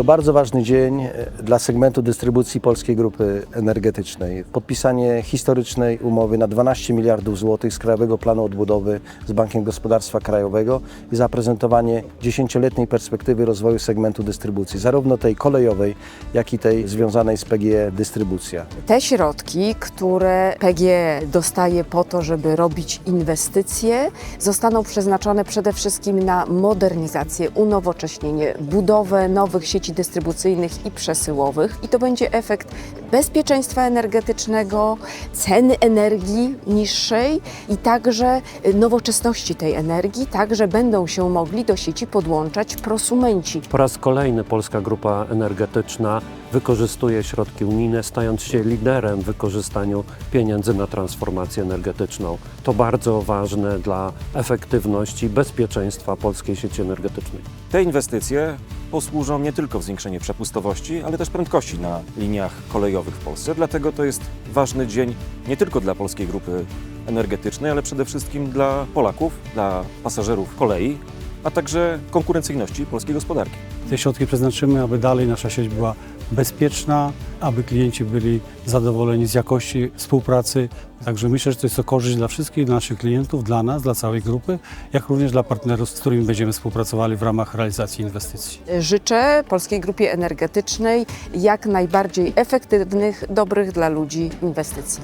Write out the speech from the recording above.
To bardzo ważny dzień e, dla segmentu dystrybucji Polskiej Grupy Energetycznej. Podpisanie historycznej umowy na 12 miliardów złotych z Krajowego Planu Odbudowy z Bankiem Gospodarstwa Krajowego i zaprezentowanie dziesięcioletniej perspektywy rozwoju segmentu dystrybucji, zarówno tej kolejowej, jak i tej związanej z PGE dystrybucja. Te środki, które PGE dostaje po to, żeby robić inwestycje, zostaną przeznaczone przede wszystkim na modernizację, unowocześnienie, budowę nowych sieci dystrybucyjnych i przesyłowych. I to będzie efekt bezpieczeństwa energetycznego, ceny energii niższej i także nowoczesności tej energii, tak że będą się mogli do sieci podłączać prosumenci. Po raz kolejny Polska Grupa Energetyczna wykorzystuje środki unijne, stając się liderem w wykorzystaniu pieniędzy na transformację energetyczną. To bardzo ważne dla efektywności i bezpieczeństwa polskiej sieci energetycznej. Te inwestycje posłużą nie tylko w zwiększenie przepustowości, ale też prędkości na liniach kolejowych w Polsce. Dlatego to jest ważny dzień nie tylko dla polskiej grupy energetycznej, ale przede wszystkim dla Polaków, dla pasażerów kolei, a także konkurencyjności polskiej gospodarki. Te środki przeznaczymy, aby dalej nasza sieć była bezpieczna, aby klienci byli zadowoleni z jakości współpracy. Także myślę, że to jest to korzyść dla wszystkich, dla naszych klientów, dla nas, dla całej grupy, jak również dla partnerów, z którymi będziemy współpracowali w ramach realizacji inwestycji. Życzę Polskiej Grupie Energetycznej jak najbardziej efektywnych, dobrych dla ludzi inwestycji.